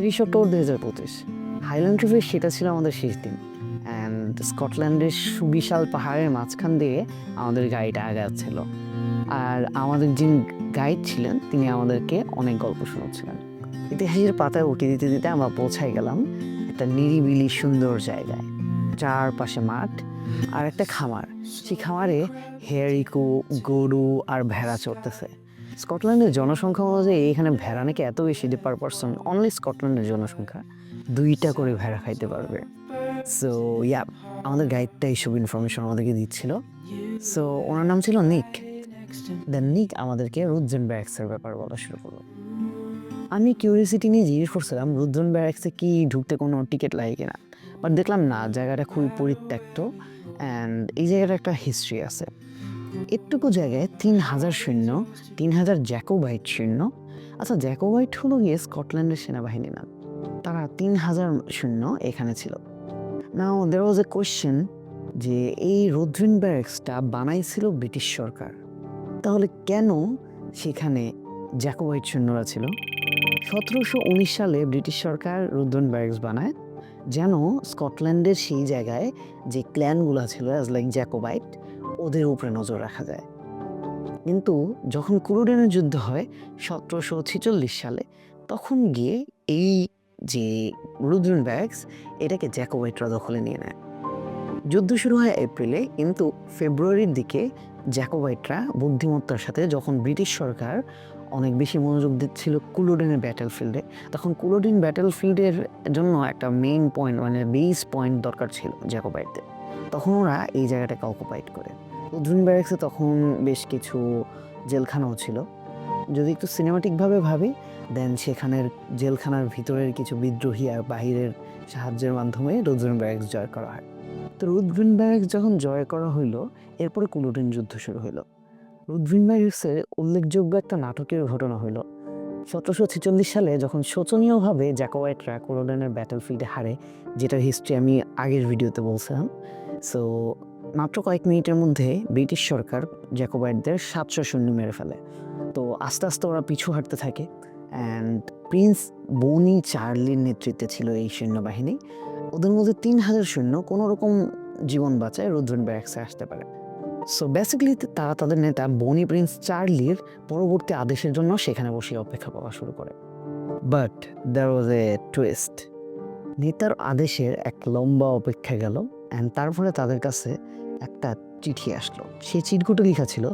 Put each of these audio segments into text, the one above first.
তিরিশ অক্টোবর দুই হাজার পঁচিশ। হাইল্যান্ড ট্রিপে সেটা ছিল আমাদের শেষ দিন। অ্যান্ড স্কটল্যান্ডের সুবিশাল পাহাড়ের মাঝখান দিয়ে আমাদের গাড়িটা আগাচ্ছিল। আর আমাদের যিনি গাইড ছিলেন, তিনি আমাদেরকে অনেক গল্প শোনাচ্ছিলেন। ইতিহাসের পাতায় উঠে দিতে দিতে আমরা পৌঁছাই গেলাম একটা নিরিবিলি সুন্দর জায়গায়। চারপাশে মাঠ আর একটা খামার। সেই খামারে হেয়ারিকো, গরু আর ভেড়া চড়তেছে। স্কটল্যান্ডের জনসংখ্যা অনুযায়ী এখানে ভেড়া নাকি এত বেশি যে পার পার্সন অনলি স্কটল্যান্ডের জনসংখ্যা দুইটা করে ভেড়া খাইতে পারবে। সো ইয়া আমাদের গাইডটা এইসব ইনফরমেশন আমাদেরকে দিচ্ছিল। সো ওনার নাম ছিল নিক দেন নিক আমাদেরকে রুদ্রেন ব্যারাক্সের ব্যাপার বলা শুরু করল। আমি কিউরিয়াসিটি নিয়ে জিজ্ঞেস করছিলাম, রুদ্রন ব্যারাক্সে কি ঢুকতে কোনো টিকিট লাগে কিনা? বাট দেখলাম না, জায়গাটা খুবই পরিত্যক্ত। অ্যান্ড এই জায়গাটা একটা হিস্ট্রি আছে। এটুকু জায়গায় তিন হাজার সৈন্য তিন হাজার জ্যাকোবাইট সৈন্য। আচ্ছা জ্যাকোবাইট হলো গিয়ে স্কটল্যান্ডের সেনাবাহিনী না। তারা তিন হাজার সৈন্য এখানে ছিল। নাও দের ওয়াজ এ কোয়েশ্চেন যে এই রুদ্রিন ব্যারেক্সটা বানাইছিল ব্রিটিশ সরকার। তাহলে কেন সেখানে জ্যাকোবাইট সৈন্যরা ছিল? সতেরোশো উনিশ সালে ব্রিটিশ সরকার রুদ্রন ব্যারেক্স বানায়, যেন স্কটল্যান্ডের সেই জায়গায় যে ক্ল্যানগুলো ছিল অ্যাজ লাইক জ্যাকোবাইট ওদের উপরে নজর রাখা যায়। কিন্তু যখন কুরুডেনের যুদ্ধ হয় সতেরোশো ছেচল্লিশ সালে, তখন গিয়ে এই যে রুদ্রন ব্যাগস এটাকে জ্যাকোবাইটরা দখলে নিয়ে নেয়। যুদ্ধ শুরু হয় এপ্রিলে, কিন্তু ফেব্রুয়ারির দিকে জ্যাকোবাইটরা বুদ্ধিমত্তার সাথে যখন ব্রিটিশ সরকার অনেক বেশি মনোযোগ দিচ্ছিল কুলোডেনের ব্যাটেল ফিল্ডে তখন কুলোডিন ব্যাটেল ফিল্ডের জন্য একটা মেইন পয়েন্ট মানে বেস পয়েন্ট দরকার ছিল জ্যাকোবাইটদের। তখন ওরা এই জায়গাটাকে অকুপাইড করে। উদ্রিন ব্যারেক্সে তখন বেশ কিছু জেলখানাও ছিল। যদি একটু সিনেমাটিকভাবে ভাবি দেন সেখানের জেলখানার ভিতরের কিছু বিদ্রোহী আর বাহিরের সাহায্যের মাধ্যমে রুদ্রিন ব্যারেক্স জয় করা হয়। তো রুদ্রিন ব্যারেক্স যখন জয় করা হইল, এরপরে কুলুটিন যুদ্ধ শুরু হইল। রুদ্রিন ব্যারেক্সের উল্লেখযোগ্য একটা নাটকের ঘটনা হইল। সতেরোশো ছেচল্লিশ সালে যখন শোচনীয়ভাবে জ্যাকোয়াইটরা কোলোডেনের ব্যাটেল ফিল্ডে হারে যেটার হিস্ট্রি আমি আগের ভিডিওতে বলছিলাম সো মাত্র কয়েক মিনিটের মধ্যে ব্রিটিশ সরকার জ্যাকোবাইটদের সাতশো সৈন্য মেরে ফেলে। তো আস্তে আস্তে ওরা পিছু হাঁটতে থাকে অ্যান্ড প্রিন্স বনি চার্লির নেতৃত্বে ছিল এই সৈন্যবাহিনী। ওদের মধ্যে তিন হাজার সৈন্য কোনো রকম জীবন বাঁচায় রুদ্রন ব্যারাক্সে আসতে পারে। সো বেসিক্যালি তারা তাদের নেতা বনি প্রিন্স চার্লির পরবর্তী আদেশের জন্য সেখানে বসে অপেক্ষা করা শুরু করে। But there was a twist নেতার আদেশের এক লম্বা অপেক্ষা গেল অ্যান্ড তারপরে তাদের কাছে একটা চিঠি আসলো। সেই চিঠিগুলো লেখা ছিল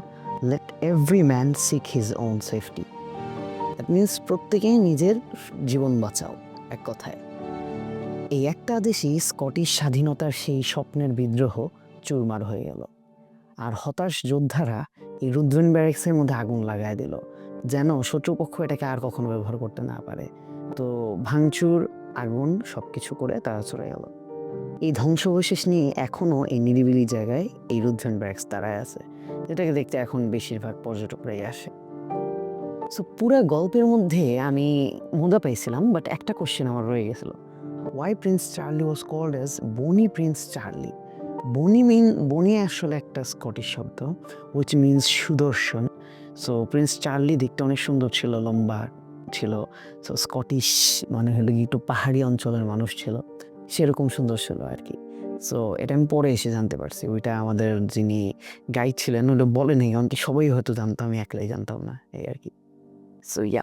let every man seek his own safety that means প্রত্যেকেই নিজের জীবন বাঁচাও, এক কথায়। এই একটা আদেশই স্কটিশ স্বাধীনতার সেই স্বপ্নের বিদ্রোহ চুরমার হয়ে গেল। আর হতাশ যোদ্ধারা এই রুদ্রন ব্যারেক্সের মধ্যে আগুন লাগায় দিল, যেন শত্রুপক্ষ এটাকে আর কখনো ব্যবহার করতে না পারে। তো ভাঙচুর, আগুন সব কিছু করে তারা চলে গেল। এই ধ্বংসাবশেষ নিয়ে এখনও এই নিরিবিলি জায়গায় এই রুদ্রন ব্যারেক্স দাঁড়ায় আছে। যেটাকে দেখতে এখন বেশিরভাগ পর্যটকরাই আসে। সো পুরো গল্পের মধ্যে আমি মজা পাইছিলাম বাট একটা কোশ্চেন আমার রয়ে গেছিল। Why Prince Charlie was called as Bonnie Prince Charlie Bonnie mean Bonnie আসলে একটা স্কটিশ শব্দ উইচ মিনস সুদর্শন। সো প্রিন্স চার্লি দেখতে অনেক সুন্দর ছিল, লম্বা ছিল। সো স্কটিশ মানে হলো একটু পাহাড়ি অঞ্চলের মানুষ ছিল। সেরকম সুন্দর ছিল আর কি। সো এটা আমি পরে এসে জানতে পারছি। ওইটা আমাদের যিনি গাইড ছিলেন ওটা বলেনি এমনকি সবাই হয়তো জানতো, আমি একলাই জানতাম না, এই আর কি। So yeah